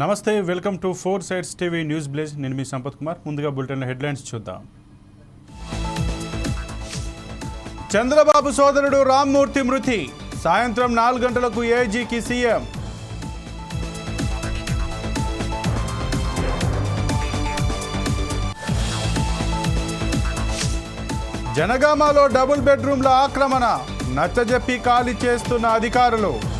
నమస్తే welcome to four sides TV news blaze. నేను మీ సంపత్ కుమార్. ముందుగా బులెటిన్ హెడ్లైన్స్ చూద్దాం. చంద్రబాబు సోదరుడు రామ్మూర్తి మృతి. సాయంత్రం నాలుగు గంటలకు ఏజీకి సీఎం. జనగామలో డబుల్ బెడ్రూమ్ల ఆక్రమణ. నచ్చజెప్పి ఖాళీ చేస్తున్న అధికారులు.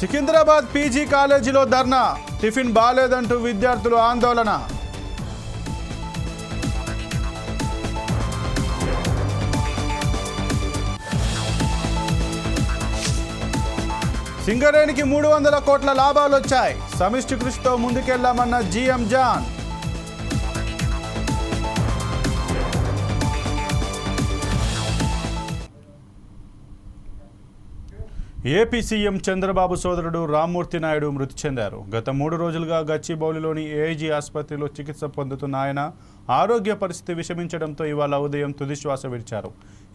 సికింద్రాబాద్ పీజీ కాలేజీలో ధర్నా. టిఫిన్ బాలేదంటూ విద్యార్థులు ఆందోళన. సింగరేణికి మూడు వందల కోట్ల లాభాలు వచ్చాయి సమిష్టి కృషితో ముందుకెళ్ళామన్న GM John. AP CM Chandrababu సోదరుడు రామ్మూర్తి నాయుడు మృతి చెందారు. గత మూడు రోజులుగా గచ్చిబౌలిలోని ఏఐజీ ఆసుపత్రిలో చికిత్స పొందుతున్న ఆయన ఆరోగ్య పరిస్థితి విషమించడంతో ఇవాళ ఉదయం తుదిశ్వాస విడిచారు.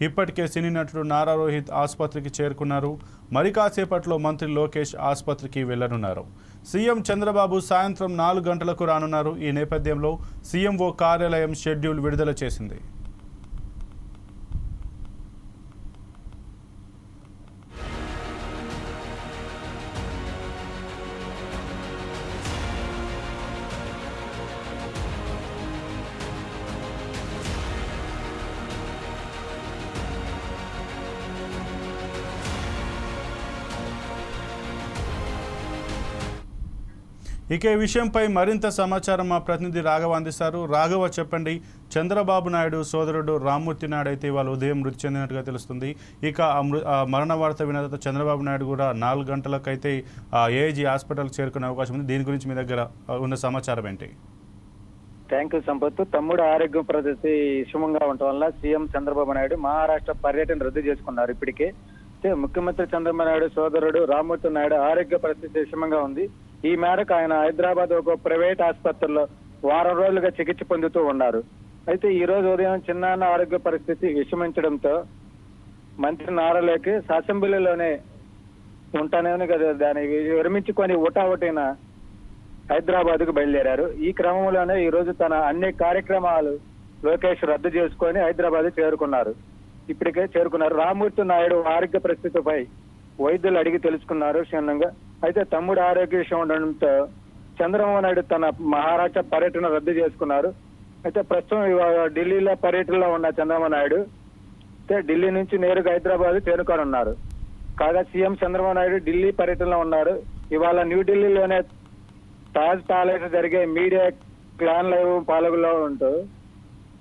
ఇప్పటికే సినీ నటుడు నారా రోహిత్ ఆసుపత్రికి చేరుకున్నారు. మరి కాసేపట్లో మంత్రి లోకేష్ ఆసుపత్రికి వెళ్ళనున్నారు. సీఎం చంద్రబాబు సాయంత్రం నాలుగు గంటలకు రానున్నారు. ఈ నేపథ్యంలో సీఎంఓ కార్యాలయం షెడ్యూల్ విడుదల చేసింది. ఇక ఈ విషయంపై మరింత సమాచారం మా ప్రతినిధి రాఘవ అందిస్తారు. రాఘవ చెప్పండి చంద్రబాబు నాయుడు సోదరుడు రామ్మూర్తి నాయుడు అయితే ఇవాళ ఉదయం మృతి చెందినట్టుగా తెలుస్తుంది. ఇక ఆ మృ మరణ వార్త విన్న తర్వాత చంద్రబాబు నాయుడు కూడా నాలుగు గంటలకైతే ఏఐజీ హాస్పిటల్ చేరుకునే అవకాశం ఉంది. దీని గురించి మీ దగ్గర ఉన్న సమాచారం ఏంటి? Thank you Sampath. తమ్ముడు ఆరోగ్య పరిస్థితి విషమంగా ఉండటం వల్ల సీఎం చంద్రబాబు నాయుడు మహారాష్ట్ర పర్యటన రద్దు చేసుకున్నారు ఇప్పటికే. ముఖ్యమంత్రి చంద్రబాబు నాయుడు సోదరుడు రామ్మూర్తి నాయుడు ఆరోగ్య పరిస్థితి విషమంగా ఉంది. ఈ మేరకు ఆయన హైదరాబాద్ ఒక ప్రైవేట్ ఆసుపత్రిలో వారం రోజులుగా చికిత్స పొందుతూ ఉన్నారు. అయితే ఈ రోజు ఉదయం చిన్నాన్న ఆరోగ్య పరిస్థితి విషమించడంతో మంత్రి నారలోకి అసెంబ్లీలోనే ఉంటానని కదా దాన్ని విరమించుకొని ఉటావుటైన హైదరాబాద్కు బయలుదేరారు. ఈ క్రమంలోనే ఈ రోజు తన అన్ని కార్యక్రమాలు లోకేష్ రద్దు చేసుకొని హైదరాబాద్ చేరుకున్నారు. ఇప్పటికే చేరుకున్నారు. రామూర్తి నాయుడు ఆరోగ్య పరిస్థితిపై వైద్యులు అడిగి తెలుసుకున్నారు. క్షుణ్ణంగా అయితే తమ్ముడు ఆరోగ్య విషయం ఉండడంతో చంద్రబాబు నాయుడు తన మహారాష్ట్ర పర్యటన రద్దు చేసుకున్నారు. అయితే ప్రస్తుతం ఢిల్లీలో పర్యటనలో ఉన్న చంద్రబాబు నాయుడు అయితే ఢిల్లీ నుంచి నేరుగా హైదరాబాద్ చేరుకోనున్నారు. కాగా సీఎం చంద్రబాబు నాయుడు ఢిల్లీ పర్యటనలో ఉన్నారు. ఇవాళ న్యూఢిల్లీలోనే తాజ్ ప్యాలెస్ జరిగే మీడియా క్లాన్ లైవ్ పాలకులో ఉంటూ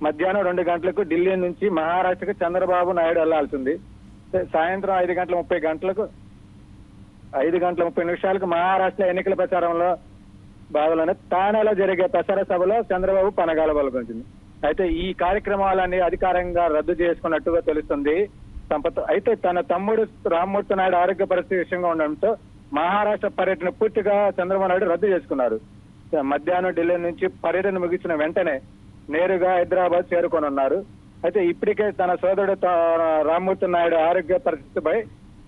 మధ్యాహ్నం రెండు గంటలకు ఢిల్లీ నుంచి మహారాష్ట్రకు చంద్రబాబు నాయుడు వెళ్ళాల్సింది సాయంత్రం ఐదు గంటల ముప్పై గంటలకు ఐదు గంటల ముప్పై నిమిషాలకు మహారాష్ట్ర ఎన్నికల ప్రచారంలో భాగంలోనే తానేలో జరిగే ప్రచార సభలో చంద్రబాబు పనగాల పాల్గొంటుంది అయితే ఈ కార్యక్రమాలన్నీ అధికారంగా రద్దు చేసుకున్నట్టుగా తెలుస్తుంది సంపత్. అయితే తన తమ్ముడు రామ్మూర్తి నాయుడు ఆరోగ్య పరిస్థితి విషయంగా ఉండడంతో మహారాష్ట్ర పర్యటన పూర్తిగా చంద్రబాబు నాయుడు రద్దు చేసుకున్నారు. మధ్యాహ్నం ఢిల్లీ నుంచి పర్యటన ముగిసిన వెంటనే నేరుగా హైదరాబాద్ చేరుకోనున్నారు. అయితే ఇప్పటికే తన సోదరుడు రామ్మూర్తి నాయుడు ఆరోగ్య పరిస్థితిపై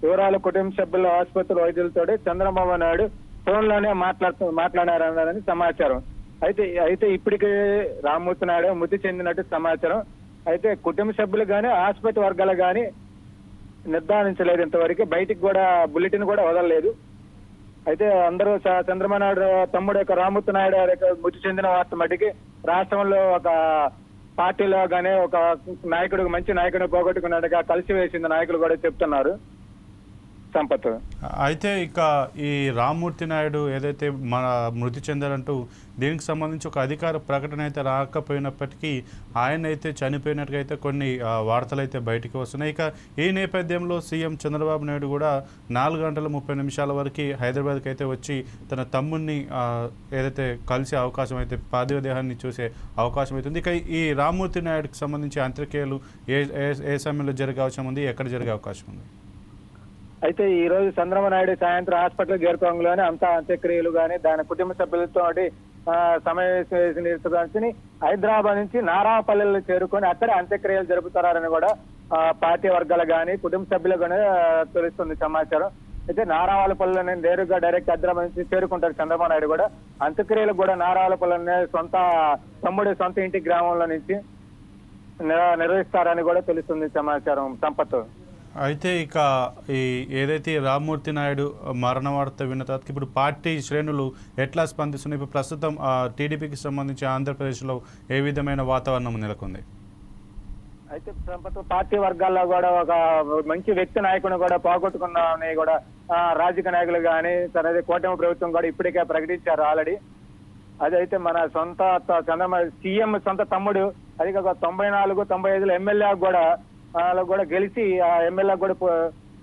వివరాలు కుటుంబ సభ్యుల ఆసుపత్రి వైద్యులతో చంద్రబాబు నాయుడు ఫోన్లోనే మాట్లాడుతూ మాట్లాడారని సమాచారం. అయితే అయితే ఇప్పటికే రామ్మూర్తి నాయుడు మృతి చెందినట్టు సమాచారం. అయితే కుటుంబ సభ్యులు కానీ ఆసుపత్రి వర్గాలు కానీ నిర్ధారించలేదు ఇంతవరకు. బయటికి కూడా బులెటిన్ కూడా వదలలేదు. అయితే అందరూ చ- చంద్రబాబు నాయుడు తమ్ముడు యొక్క రామ్మూర్తి నాయుడు యొక్క మృతి చెందిన వార్త మటుకి రాష్ట్రంలో ఒక పార్టీలో కానీ ఒక నాయకుడు మంచి నాయకుడిని పోగొట్టుకున్నట్టుగా కలిసి వేసింది నాయకులు కూడా చెప్తున్నారు. సంపత్ అయితే ఇక ఈ రామ్మూర్తి నాయుడు ఏదైతే మన మృతి చెందారంటూ దీనికి సంబంధించి ఒక అధికార ప్రకటన అయితే రాకపోయినప్పటికీ ఆయన అయితే చనిపోయినట్టుగా అయితే కొన్ని వార్తలు అయితే బయటికి వస్తున్నాయి. ఇక ఈ నేపథ్యంలో సీఎం చంద్రబాబు నాయుడు కూడా నాలుగు గంటల ముప్పై నిమిషాల వరకు హైదరాబాద్కి అయితే వచ్చి తన తమ్ముడిని ఏదైతే కలిసే అవకాశం అయితే పార్థివ దేహాన్ని చూసే అవకాశం అవుతుంది ఇక ఈ రామ్మూర్తి నాయుడుకి సంబంధించి అంత్యక్రియలు ఏ ఏ- ఏ సమయంలో జరిగే అవకాశం ఉంది? ఎక్కడ జరిగే అవకాశం ఉంది? అయితే ఈ రోజు చంద్రబాబు నాయుడు సాయంత్రం హాస్పిటల్ చేరుకోగానే అంతా అంత్యక్రియలు గాని దాని కుటుంబ సభ్యులతో సమావేశం హైదరాబాద్ నుంచి నారాపల్లెలో చేరుకొని అక్కడ అంత్యక్రియలు జరుపుతారని కూడా పార్టీ వర్గాలు కానీ కుటుంబ సభ్యులు కానీ తెలుస్తుంది సమాచారం. అయితే నారావాలపల్లిని నేరుగా డైరెక్ట్ హైదరాబాద్ నుంచి చేరుకుంటారు చంద్రబాబు నాయుడు కూడా. అంత్యక్రియలకు కూడా నారావాలపల్లిని సొంత తమ్ముడి సొంత ఇంటి గ్రామంలో నుంచి నిర్వహిస్తారని కూడా తెలుస్తుంది సమాచారం సంపత్. అయితే ఇక ఈ ఏదైతే రామ్మూర్తి నాయుడు మరణ వార్త విన్న తర్వాత ఇప్పుడు పార్టీ శ్రేణులు ఎట్లా స్పందిస్తున్నాయి? ఇప్పుడు ప్రస్తుతం టీడీపీకి సంబంధించి ఆంధ్రప్రదేశ్లో ఏ విధమైన వాతావరణం నెలకొంది? అయితే పార్టీ వర్గాల్లో కూడా ఒక మంచి వ్యక్తి నాయకుని కూడా పోగొట్టుకున్నామని కూడా రాజకీయ నాయకులు కానీ తనది కూటమి ప్రభుత్వం కూడా ఇప్పటికే ప్రకటించారు ఆల్రెడీ. అదైతే మన సొంత త- చంద్రబాబు సీఎం సొంత తమ్ముడు అది కాక తొంభై నాలుగు తొంభై ఐదులో ఎమ్మెల్యే కూడా కూడా గెలిచి ఆ ఎమ్మెల్యే కూడా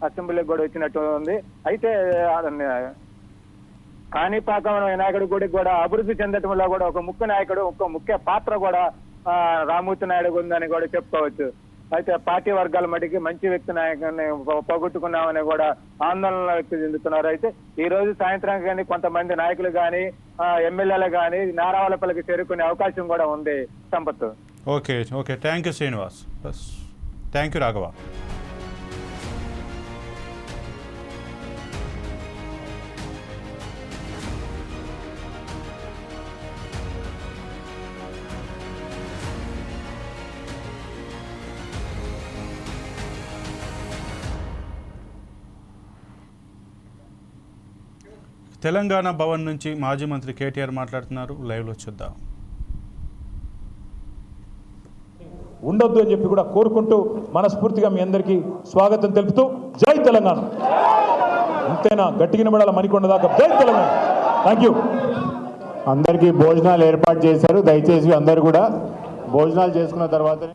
అసెంబ్లీకి కూడా వచ్చినట్టు ఉంది. అయితే కాణిపాకం వినాయకుడి గుడికి కూడా అభివృద్ధి చెందటంలో కూడా ఒక ముఖ్య నాయకుడు ఒక ముఖ్య పాత్ర కూడా ఆ, రామూర్తి నాయుడు ఉందని కూడా చెప్పుకోవచ్చు. అయితే పార్టీ వర్గాల మటుకి మంచి వ్యక్తి నాయకుడిని పోగొట్టుకున్నామని కూడా ఆందోళన వ్యక్తి చెందుతున్నారు. అయితే ఈ రోజు సాయంత్రం కానీ కొంతమంది నాయకులు కానీ ఎమ్మెల్యేలు కానీ నారావాలపల్లికి చేరుకునే అవకాశం కూడా ఉంది Sampath okay okay. Thank you Srinivas. Thank you Raghava Telangana Bhavan నుంచి మాజీ మంత్రి కేటీఆర్ మాట్లాడుతున్నారు. లైవ్లో చూద్దాం. ఉండొద్దు అని చెప్పి కూడా కోరుకుంటూ మనస్ఫూర్తిగా మీ అందరికీ స్వాగతం తెలుపుతూ జై తెలంగాణ. అంతేనా గట్టిగిన పడాల మణికొండ దాకా. జై తెలంగాణ. థ్యాంక్ యూ అందరికీ భోజనాలు ఏర్పాటు చేశారు. దయచేసి అందరు కూడా భోజనాలు చేసుకున్న తర్వాతనే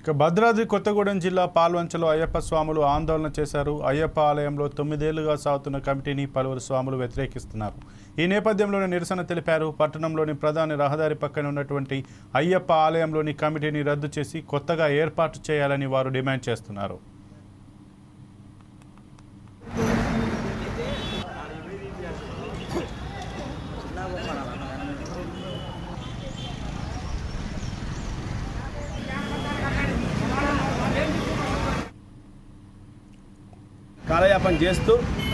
ఇక భద్రాద్రి కొత్తగూడెం జిల్లా పాల్వంచలో అయ్యప్ప స్వాములు ఆందోళన చేశారు. అయ్యప్ప ఆలయంలో తొమ్మిదేళ్ళుగా సాగుతున్న కమిటీని పలువురు స్వాములు వ్యతిరేకిస్తున్నారు. ఈ నేపథ్యంలోనే నిరసన తెలిపారు. పట్టణంలోని ప్రధాన రహదారి పక్కన ఉన్నటువంటి అయ్యప్ప ఆలయంలోని కమిటీని రద్దు చేసి కొత్తగా ఏర్పాటు చేయాలని వారు డిమాండ్ చేస్తున్నారు. కాలయాపన చేస్తూ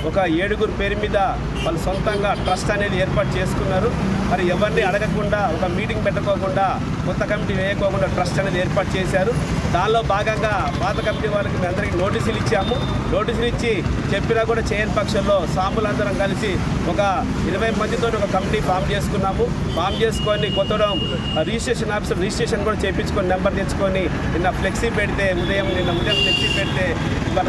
ఒక ఏడుగురు పేరు మీద వాళ్ళు సొంతంగా ట్రస్ట్ అనేది ఏర్పాటు చేసుకున్నారు. మరి ఎవరిని అడగకుండా ఒక మీటింగ్ పెట్టుకోకుండా కొత్త కమిటీ వేయకోకుండా ట్రస్ట్ అనేది ఏర్పాటు చేశారు. దానిలో భాగంగా పాత కమిటీ వాళ్ళకి మేము అందరికీ నోటీసులు ఇచ్చాము. నోటీసులు ఇచ్చి చెప్పినా కూడా చేయని పక్షంలో సాంబులందరం కలిసి ఒక ఇరవై మందితో ఒక కమిటీ ఫామ్ చేసుకున్నాము. ఫామ్ చేసుకొని కొత్తడం రిజిస్ట్రేషన్ ఆఫీసర్ రిజిస్ట్రేషన్ కూడా చేయించుకొని నెంబర్ తెచ్చుకొని నిన్న ఫ్లెక్సీ పెడితే ఉదయం నిన్న ఉదయం ఫ్లెక్సీ పెడితే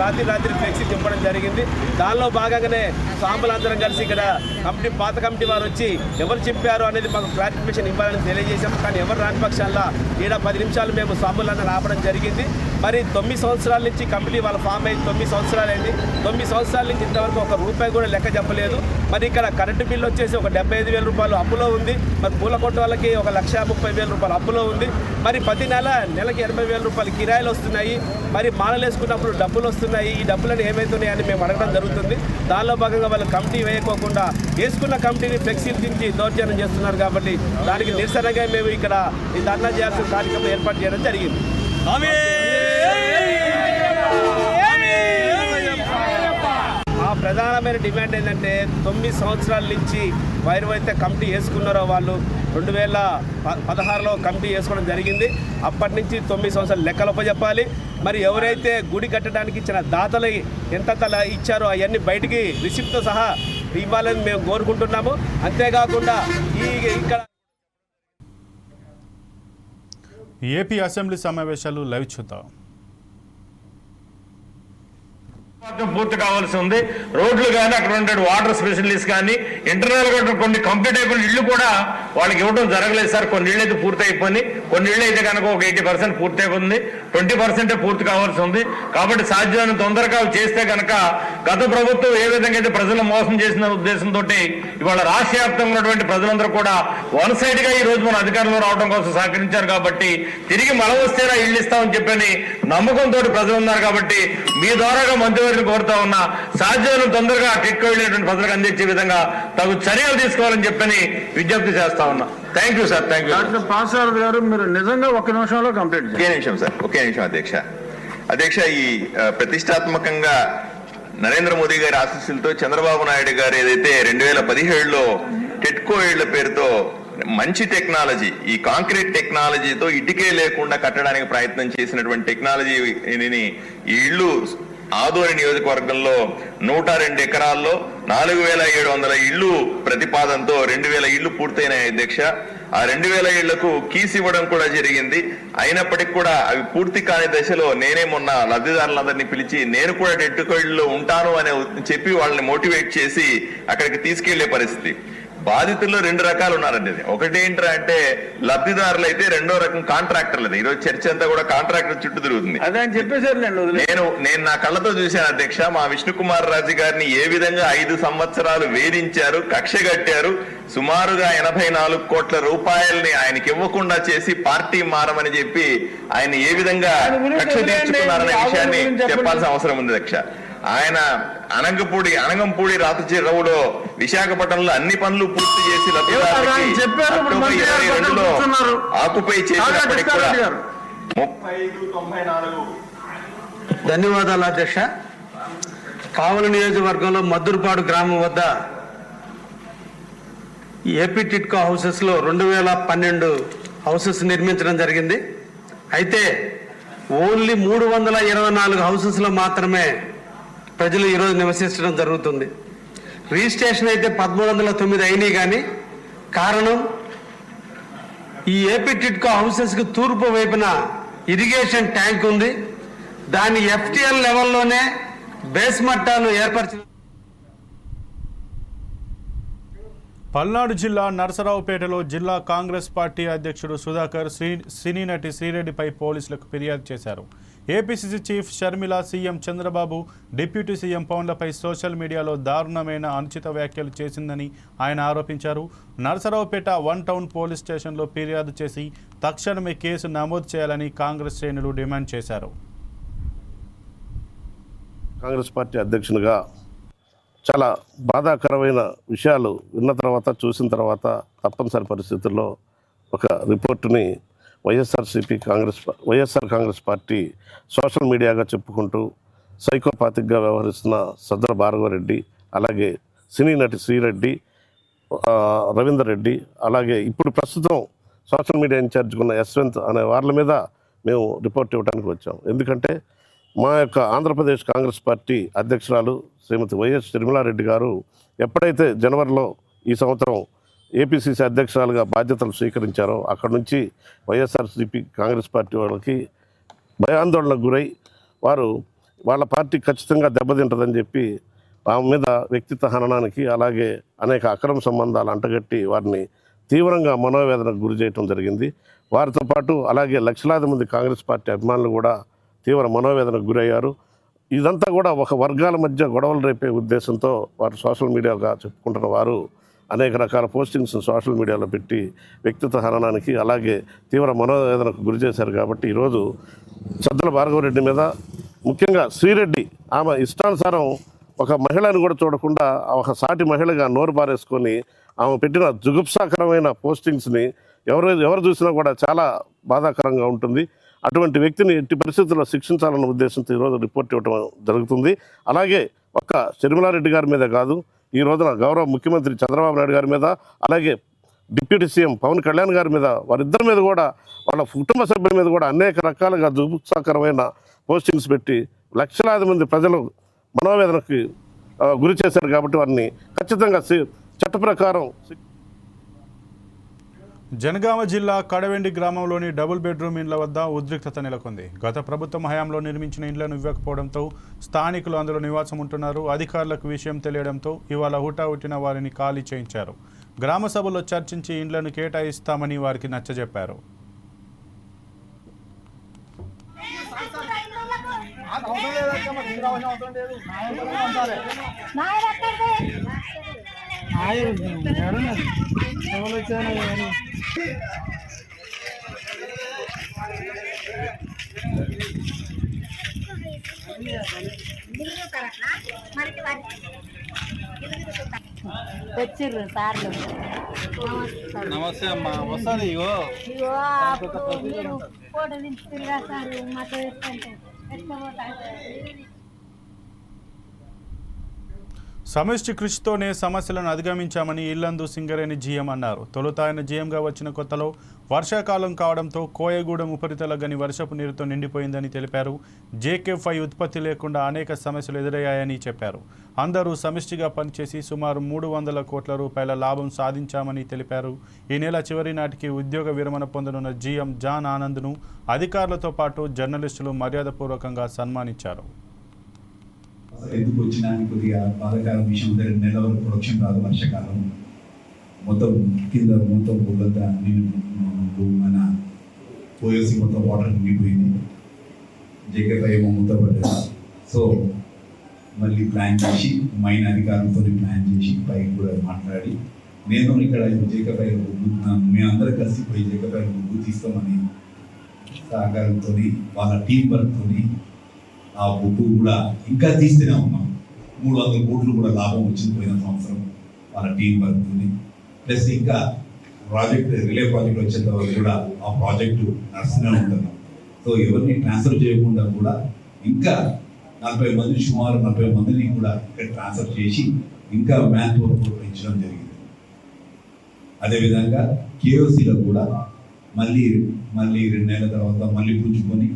రాత్రి రాత్రి ఫ్లెక్సీ దింపడం జరిగింది. దానిలో భాగంగానే సాంబులందరం కలిసి ఇక్కడ కమిటీ పాత కమిటీ వారు వచ్చి ఎవరు చెప్పారు అనేది మాకు క్లారిఫికేషన్ ఇవ్వాలని తెలియజేశాము. కానీ ఎవరు రాని పక్షాల్లో ఈడ పది నిమిషాలు మేము సాంబులందరం ఆపడం జరిగింది. మరి తొమ్మిది సంవత్సరాల నుంచి కమిటీ వాళ్ళ ఫామ్ అయింది తొమ్మిది సంవత్సరాలు అయింది. తొమ్మిది సంవత్సరాల నుంచి ఇంతవరకు ఒక రూపాయి కూడా లెక్క చెప్పలేదు. మరి ఇక్కడ కరెంటు బిల్లు వచ్చేసి ఒక డెబ్బై ఐదు వేల రూపాయలు అప్పులో ఉంది. మరి పూల కొట్టు వాళ్ళకి ఒక లక్ష ముప్పై వేల రూపాయలు అప్పులో ఉంది. మరి ప్రతి నెల నెలకి ఎనభై వేల రూపాయలు కిరాయిలు వస్తున్నాయి. మరి మాలలు వేసుకున్నప్పుడు డబ్బులు వస్తున్నాయి. ఈ డబ్బులను ఏమవుతున్నాయని మేము అడగడం జరుగుతుంది. దానిలో భాగంగా వాళ్ళు కమిటీ వేయకోకుండా వేసుకున్న కమిటీని ఫ్లెక్సీలు దించి దౌర్జన్యం చేస్తున్నారు కాబట్టి దానికి నిరసనగా మేము ఇక్కడ ఈ ధర్నా చేయాల్సిన కార్యక్రమం ఏర్పాటు చేయడం జరిగింది. మా ప్రధానమైన డిమాండ్ ఏంటంటే తొమ్మిది సంవత్సరాల నుంచి వైరు అయితే కమిటీ వేసుకున్నారో వాళ్ళు రెండు వేల పదహారులో కమిటీ వేసుకోవడం జరిగింది. అప్పటి నుంచి తొమ్మిది సంవత్సరాలు లెక్కలు చెప్పాలి మరి ఎవరైతే గుడి కట్టడానికి ఇచ్చిన దాతలు ఎంత తల ఇచ్చారో అవన్నీ బయటికి రిసిప్ట్తో సహా ఇవ్వాలని మేము కోరుకుంటున్నాము. అంతేకాకుండా ఈ ఇక్కడ ఏపీ అసెంబ్లీ సమావేశాలు లైవ్ చూద్దాం మొత్తం పూర్తి కావాల్సి ఉంది. రోడ్లు కానీ అక్కడ ఉండే వాటర్ స్పెషలిస్ట్ కానీ ఇంటర్నల్గా కొన్ని కంప్లీట్ అయిపోయిన ఇల్లు కూడా వాళ్ళకి ఇవ్వడం జరగలేదు సార్. కొన్ని ఇళ్ళు అయితే పూర్తి అయిపోయి కొన్ని ఇళ్ళు అయితే కనుక ఒక ఎయిటీ పర్సెంట్ పూర్తి అయిపోయింది ట్వంటీ పర్సెంటే పూర్తి కావాల్సి ఉంది. కాబట్టి సాధ్యమైన తొందరగా చేస్తే కనుక గత ప్రభుత్వం ఏ విధంగా అయితే ప్రజలను మోసం చేసిన ఉద్దేశంతో ఇవాళ రాష్ట్ర వ్యాప్తంగా ఉన్నటువంటి ప్రజలందరూ కూడా వన్ సైడ్గా ఈ రోజు మన అధికారంలో రావడం కోసం సహకరించారు కాబట్టి తిరిగి మన వస్తేనా ఇల్లు ఇస్తామని చెప్పని నమ్మకంతో ప్రజలు ఉన్నారు కాబట్టి మీ ద్వారాగా మంత్రివర్గం కోరుతా ఉన్నా సాధ్యమైన తొందరగా టిక్కో వెళ్ళినటువంటి ప్రజలకు అందించే విధంగా తగు చర్యలు తీసుకోవాలని చెప్పని విజ్ఞప్తి చేస్తా ఉన్నా. Thank you sir thank you Parthasarathi గారు మీరు నిజంగా ఒక నిమిషంలో కంప్లీట్ ఒకే నిమిషం సార్ ఒకే నిమిషం అధ్యక్ష. అధ్యక్ష ఈ ప్రతిష్టాత్మకంగా నరేంద్ర మోదీ గారి ఆశీస్సులతో చంద్రబాబు నాయుడు గారు ఏదైతే రెండు వేల పదిహేడులో టెట్కో ఇళ్ళ పేరుతో మంచి టెక్నాలజీ ఈ కాంక్రీట్ టెక్నాలజీతో ఇటుకే లేకుండా కట్టడానికి ప్రయత్నం చేసినటువంటి టెక్నాలజీని ఈ ఇళ్ళు ఆదోని నియోజకవర్గంలో నూట రెండు ఎకరాల్లో నాలుగు వేల ఏడు వందల ఇళ్ళు ప్రతిపాదనతో రెండు వేల ఇళ్ళు పూర్తయినాయి అధ్యక్ష. ఆ రెండు వేల ఇళ్ళకు కీస్ ఇవ్వడం కూడా జరిగింది. అయినప్పటికీ కూడా అవి పూర్తి కాని దశలో నేనే మొన్న లబ్ధిదారులందరినీ పిలిచి నేను కూడా డెట్టుకోళ్ళలో ఉంటాను అని చెప్పి వాళ్ళని మోటివేట్ చేసి అక్కడికి తీసుకెళ్ళే పరిస్థితి. బాధితుల్లో రెండు రకాలు ఉన్నారండి ఇది. ఒకటి ఏంట్రా అంటే లబ్ధిదారులు అయితే రెండో రకం కాంట్రాక్టర్లు ఈరోజు చర్చ అంతా కూడా కాంట్రాక్టర్ చుట్టూ తిరుగుతుంది అదే అని చెప్పేసారు నేను నేను నా కళ్ళతో చూశాను అధ్యక్ష మా విష్ణుకుమార్ రాజు గారిని ఏ విధంగా ఐదు సంవత్సరాలు వేధించారు కక్ష కట్టారు సుమారుగా ఎనభై నాలుగు కోట్ల రూపాయల్ని ఆయనకి ఇవ్వకుండా చేసి పార్టీ మారమని చెప్పి ఆయన ఏ విధంగా కక్ష. తీర్చుకున్నారనే విషయాన్ని. చెప్పాల్సిన అవసరం ఉంది అధ్యక్ష ఆయన అనంగపూడి అనంగంపూడి రాతచీరవులో విశాఖపట్నంలో అన్ని పనులు పూర్తి చేసి లబ్ధిదారులకి రెండులో. ఆకుపై చేసినప్పటికీ కూడా ధన్యవాదాలు అధ్యక్ష. కావలి నియోజకవర్గంలో మద్దురుపాడు గ్రామం వద్ద ఏపీ టిట్కో హౌసెస్లో రెండు వేల పన్నెండు హౌసెస్ నిర్మించడం జరిగింది. అయితే ఓన్లీ మూడు వందల ఇరవై నాలుగు హౌసెస్లో మాత్రమే ప్రజలు ఈరోజు నివసించడం జరుగుతుంది. రిజిస్ట్రేషన్ అయితే పదమూడు వందల తొమ్మిది అయినాయి కానీ కారణం ఈ ఏపీ టిట్కో హౌసెస్కి తూర్పు వైపున ఇరిగేషన్ ట్యాంక్ ఉంది. దాని ఎఫ్టిఎల్ లెవెల్లోనే బేస్ మట్టాలు ఏర్పరిచిన పల్నాడు జిల్లా నరసరావుపేటలో జిల్లా కాంగ్రెస్ పార్టీ అధ్యక్షుడు సుధాకర్ శ్రీ సినీ నటి శ్రీరెడ్డిపై పోలీసులకు ఫిర్యాదు చేశారు. APCC chief Sharmila CM Chandrababu deputy CM పవన్లపై social మీడియాలో దారుణమైన అనుచిత వ్యాఖ్యలు చేసిందని ఆయన ఆరోపించారు. నరసరావుపేట వన్ టౌన్ పోలీస్ స్టేషన్లో ఫిర్యాదు చేసి తక్షణమే కేసు నమోదు చేయాలని కాంగ్రెస్ శ్రేణులు డిమాండ్ చేశారు. కాంగ్రెస్ పార్టీ అధ్యక్షునిగా చాలా బాధాకరమైన విషయాలు విన్న తర్వాత చూసిన తర్వాత తప్పనిసరి పరిస్థితుల్లో ఒక రిపోర్టుని YSRCP Congress YSR Congress party social మీడియాగా చెప్పుకుంటూ సైకోపాతిక్గా వ్యవహరిస్తున్న సదర భార్గవరెడ్డి అలాగే సినీ నటి శ్రీరెడ్డి రవీందర్ రెడ్డి అలాగే ఇప్పుడు ప్రస్తుతం సోషల్ మీడియా ఇన్ఛార్జ్ ఉన్న యశ్వంత్ అనే వాళ్ళ మీద మేము రిపోర్ట్ ఇవ్వడానికి వచ్చాం. ఎందుకంటే మా యొక్క ఆంధ్రప్రదేశ్ కాంగ్రెస్ పార్టీ అధ్యక్షురాలు శ్రీమతి వైఎస్ తిరుమలారెడ్డి గారు ఎప్పుడైతే జనవరిలో ఈ సంవత్సరం ఏపీసీసీ అధ్యక్షురాలుగా బాధ్యతలు స్వీకరించారో అక్కడ నుంచి వైఎస్ఆర్సీపీ కాంగ్రెస్ పార్టీ వాళ్ళకి భయాందోళనకు గురై వారు వాళ్ళ పార్టీ ఖచ్చితంగా దెబ్బతింటదని చెప్పి ఆమె మీద వ్యక్తిత్వ హననానికి అలాగే అనేక అక్రమ సంబంధాలు అంటగట్టి వారిని తీవ్రంగా మనోవేదనకు గురి చేయడం జరిగింది. వారితో పాటు అలాగే లక్షలాది మంది కాంగ్రెస్ పార్టీ అభిమానులు కూడా తీవ్ర మనోవేదనకు గురయ్యారు. ఇదంతా కూడా ఒక వర్గాల మధ్య గొడవలు రేపే ఉద్దేశంతో వారు సోషల్ మీడియాగా చెప్పుకుంటున్న వారు అనేక రకాల పోస్టింగ్స్ సోషల్ మీడియాలో పెట్టి వ్యక్తిత్వ హననానికి అలాగే తీవ్ర మనోవేదనకు గురి చేశారు కాబట్టి ఈరోజు సద్దల భార్గవరెడ్డి మీద ముఖ్యంగా శ్రీరెడ్డి ఆమె ఇష్టానుసారం ఒక మహిళను కూడా చూడకుండా ఒక సాటి మహిళగా నోరు పారేసుకొని ఆమె పెట్టిన జుగుప్సాకరమైన పోస్టింగ్స్ని ఎవరు ఎవరు చూసినా కూడా చాలా బాధాకరంగా ఉంటుంది. అటువంటి వ్యక్తిని ఎట్టి పరిస్థితుల్లో శిక్షించాలన్న ఉద్దేశంతో ఈరోజు రిపోర్ట్ ఇవ్వడం జరుగుతుంది. అలాగే ఒక్క షర్మిలారెడ్డి గారి మీద కాదు ఈ రోజున గౌరవ ముఖ్యమంత్రి చంద్రబాబు నాయుడు గారి మీద అలాగే డిప్యూటీ సీఎం పవన్ కళ్యాణ్ గారి మీద వారిద్దరి మీద కూడా వాళ్ళ కుటుంబ సభ్యుల మీద కూడా అనేక రకాలుగా జుగుప్సాకరమైన పోస్టింగ్స్ పెట్టి లక్షలాది మంది ప్రజలు మనోవేదనకి గురి చేశారు కాబట్టి వారిని ఖచ్చితంగా చట్ట ప్రకారం జనగామ జిల్లా కడవెండి గ్రామంలోని డబుల్ బెడ్రూమ్ ఇండ్ల వద్ద ఉద్రిక్తత నెలకొంది. గత ప్రభుత్వం హయాంలో నిర్మించిన ఇండ్లను ఇవ్వకపోవడంతో స్థానికులు అందులో నివాసం ఉంటున్నారు. అధికారులకు విషయం తెలియడంతో ఇవాళ హుటాహుటిన వారిని ఖాళీ చేయించారు. గ్రామ సభలో చర్చించి ఇండ్లను కేటాయిస్తామని వారికి నచ్చజెప్పారు. తెచ్చిర్రు సార్లు నమస్తే అమ్మా వస్తుంది మీరు ఫోటో దించుతురుగా సార్ మాతో ఎట్లా పోతా సమిష్టి కృషితోనే సమస్యలను అధిగమించామని ఇల్లందు సింగరేణి జీఎం అన్నారు. తొలుత ఆయన జీఎంగా వచ్చిన కొత్తలో వర్షాకాలం కావడంతో కోయగూడెం ఉపరితల గని వర్షపు నీరుతో నిండిపోయిందని తెలిపారు. జేకే ఫైవ్ ఉత్పత్తి లేకుండా అనేక సమస్యలు ఎదురయ్యాయని చెప్పారు. అందరూ సమిష్టిగా పనిచేసి సుమారు మూడు వందల కోట్ల రూపాయల లాభం సాధించామని తెలిపారు. ఈ నెల చివరి నాటికి ఉద్యోగ విరమణ పొందనున్న జీఎం జాన్ ఆనంద్ను అధికారులతో పాటు జర్నలిస్టులు మర్యాదపూర్వకంగా సన్మానించారు. ఎందుకు వచ్చినా కొద్దిగా బాధాకరం విషయం ఉంది రెండు నెలల వరకు ప్రొడక్షన్ రాదు వర్షాకాలం. మొత్తం కింద మొత్తం పొగంతా నీళ్ళు మన పోయేసి మొత్తం వాటర్ నిండిపోయింది. జగన్ ఏమో మొత్తం పడ్డది. సో మళ్ళీ ప్లాన్ చేసి మైన్ అధికారులతో ప్లాన్ చేసి పైకి కూడా మాట్లాడి నేను ఇక్కడ జేకపై మేమందరం కలిసి పోయి జేకపై ముగ్గు తీస్తామని సహకారంతో వాళ్ళ టీం వర్క్తో ఆ బుక్ కూడా ఇంకా తీస్తూనే ఉన్నాం. మూడు వందల కోట్లు కూడా లాభం వచ్చింది పోయిన సంవత్సరం వాళ్ళ టీం వర్క్తోని ప్లస్ ఇంకా ప్రాజెక్ట్ రిలే ప్రాజెక్ట్ వచ్చేంత వరకు కూడా ఆ ప్రాజెక్టు నడుస్తూనే ఉంటున్నాం సో ఎవరిని ట్రాన్స్ఫర్ చేయకుండా కూడా ఇంకా నలభై మంది సుమారు నలభై మందిని కూడా ఇక్కడ ట్రాన్స్ఫర్ చేసి ఇంకా మ్యాన్ పవర్ కూడా పెంచడం జరిగింది. అదేవిధంగా కేఓసీలో కూడా మళ్ళీ మళ్ళీ రెండు నెలల తర్వాత మళ్ళీ పుంజుకొని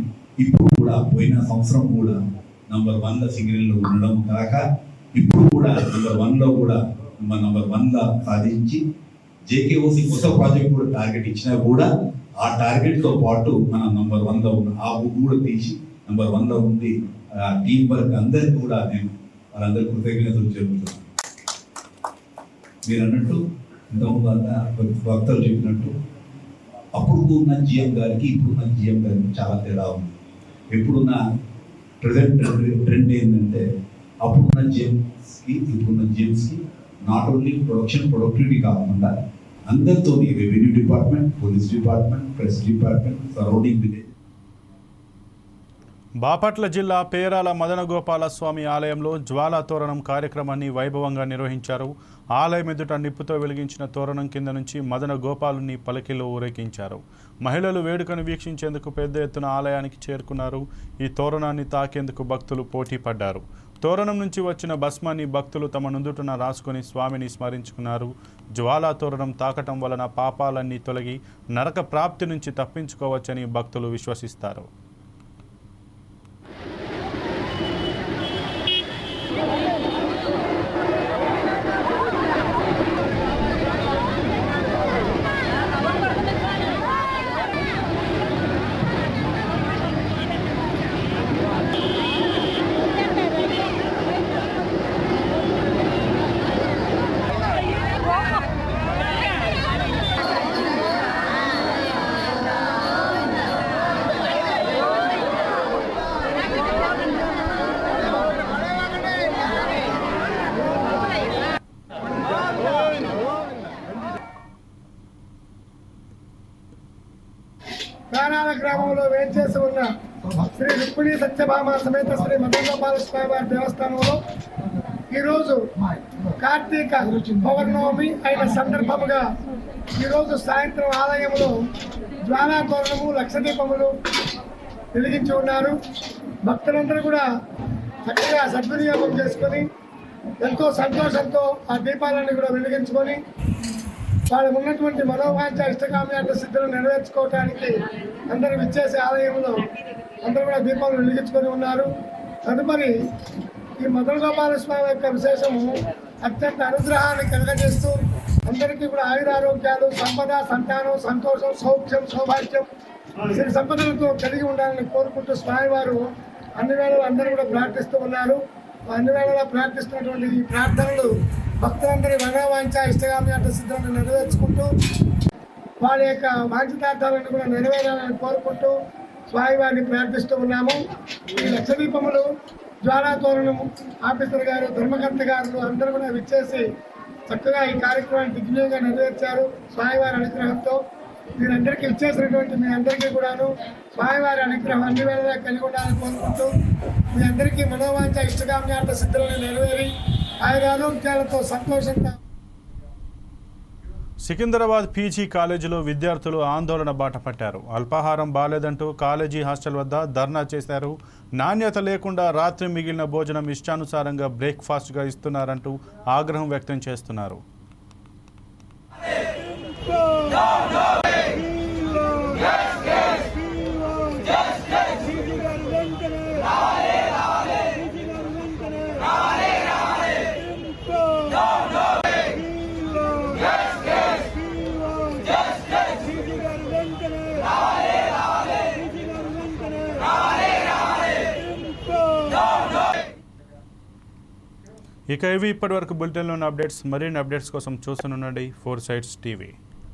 కూడా పోయిన సంవత్సరం కూడా నంబర్ వన్లో సింగరేణిలో ఉండడం కాక ఇప్పుడు కూడా నంబర్ వన్లో కూడా నంబర్ వన్లో సాధించి జేకేఓసి కొత్త ప్రాజెక్ట్ కూడా టార్గెట్ ఇచ్చినా కూడా ఆ టార్గెట్తో పాటు మన నంబర్ వన్లో ఉన్న ఆ బుక్ కూడా తీసి నంబర్ వన్లో ఉంది ఆ టీం వర్క్ అందరికి కూడా నేను వాళ్ళందరి కృతజ్ఞతలు చెబుతున్నాను. మీరు అన్నట్టు ఇంతకుముందు అన్న భక్తులు చెప్పినట్టు అప్పుడు ఉన్న జిఎం గారికి ఇప్పుడున్న జిఎం గారికి చాలా తేడా ఉంది. ఇప్పుడున్న ప్రజెంట్ ట్రెండ్ ఏంటంటే అప్పుడున్న జేమ్స్కి ఇప్పుడున్న జేమ్స్కి నాట్ ఓన్లీ ప్రొడక్షన్ ప్రొడక్టివిటీ కాకుండా అందరితో revenue department police department press department surrounding village Bapatla జిల్లా పేరాల మదనగోపాల స్వామి ఆలయంలో జ్వాలా తోరణం కార్యక్రమాన్ని వైభవంగా నిర్వహించారు. ఆలయం ఎదుట నిప్పుతో వెలిగించిన తోరణం కింద నుంచి మదన గోపాలుని పలికిలో ఊరేగించారు. మహిళలు వేడుకను వీక్షించేందుకు పెద్ద ఎత్తున ఆలయానికి చేరుకున్నారు. ఈ తోరణాన్ని తాకేందుకు భక్తులు పోటీ పడ్డారు. తోరణం నుంచి వచ్చిన భస్మాన్ని భక్తులు తమ నుదుటన రాసుకొని స్వామిని స్మరించుకున్నారు. జ్వాలా తోరణం తాకటం వలన పాపాలన్నీ తొలగి నరక ప్రాప్తి నుంచి తప్పించుకోవచ్చని భక్తులు విశ్వసిస్తారు. రుక్మిణి సమేత శ్రీ మదనగోపాల స్వామి వారి దేవస్థానంలో ఈరోజు కార్తీక పౌర్ణమి అయిన సందర్భముగా ఈరోజు సాయంత్రం ఆలయంలో జ్వాలా లక్షదీపములు వెలిగించి ఉన్నారు. భక్తులందరూ కూడా చక్కగా సద్వినియోగం చేసుకొని ఎంతో సంతోషంతో ఆ దీపాలను కూడా వెలిగించుకొని వాళ్ళు ఉన్నటువంటి మనోవాంఛ ఇష్టకామ్యార్థ సిద్ధులు నెరవేర్చుకోవటానికి అందరూ విచ్చేసే ఆలయంలో అందరూ కూడా దీపాలు వెలిగించుకొని ఉన్నారు. తదుపరి ఈ మధుర గోపాల స్వామి యొక్క విశేషము అత్యంత అనుగ్రహాన్ని కలగజేస్తూ అందరికీ కూడా ఆయురారోగ్యాలు సంపద సంతానం సంతోషం సౌఖ్యం సౌభాగ్యం సిరి సంపదలతో కలిగి ఉండాలని కోరుకుంటూ స్వామివారు అన్ని వేళలు అందరూ కూడా ప్రార్థిస్తూ ఉన్నారు. అన్ని వేళలా ప్రార్థిస్తున్నటువంటి ఈ ప్రార్థనలు భక్తులందరి వనవాంఛ ఇష్టగామి అంత సిద్ధంగా నెరవేర్చుకుంటూ వాళ్ళ యొక్క వాంఛితార్థాలను కూడా నెరవేరాలని కోరుకుంటూ స్వామివారిని ప్రార్థిస్తూ ఉన్నాము. ఈ లక్షదీపములు జ్వాలాతోరణం ఆఫీసర్ గారు ధర్మకర్త గారు అందరూ కూడా విచ్చేసి చక్కగా ఈ కార్యక్రమాన్ని దిగ్విజయంగా నెరవేర్చారు స్వామివారి అనుగ్రహంతో. మీరందరికీ ఇచ్చేసినటువంటి మీ అందరికీ కూడాను స్వామివారి అనుగ్రహం అన్ని వేళలా కలిగి ఉండాలని కోరుకుంటూ మీ అందరికీ మనోవాంఛ ఇష్టకామ్యార్థ సిద్ధులను నెరవేరి ఆయన ఆరోగ్యాలతో సంతోషంగా సికింద్రాబాద్ పీజీ కాలేజీలో విద్యార్థులు ఆందోళన బాట పట్టారు. అల్పాహారం బాలేదంటూ కాలేజీ హాస్టల్ వద్ద ధర్నా చేశారు. నాణ్యత లేకుండా రాత్రి మిగిలిన భోజనం ఇష్టానుసారంగా బ్రేక్ఫాస్ట్గా ఇస్తున్నారంటూ ఆగ్రహం వ్యక్తం చేస్తున్నారు. ఇక ఇవి ఇప్పటివరకు బులెటిన్లో ఉన్న అప్డేట్స్ మరిన్ని అప్డేట్స్ కోసం చూస్తూనండి ఫోర్ సైడ్స్ టీవీ.